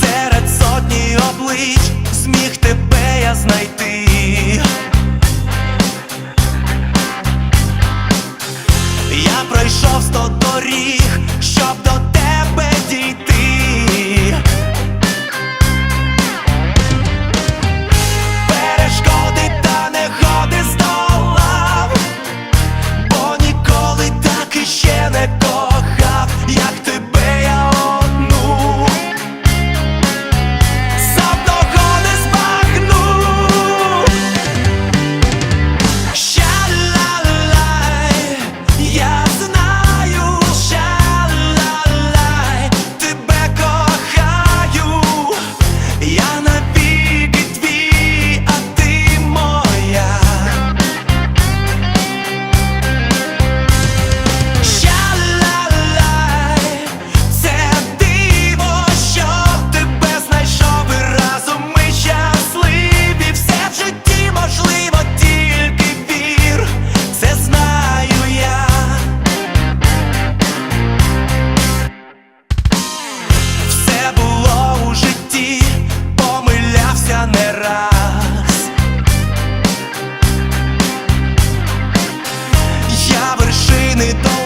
Серед сотні облич зміг тебе я знайти. Я пройшов сто доріг, щоб до тебе дійти. me.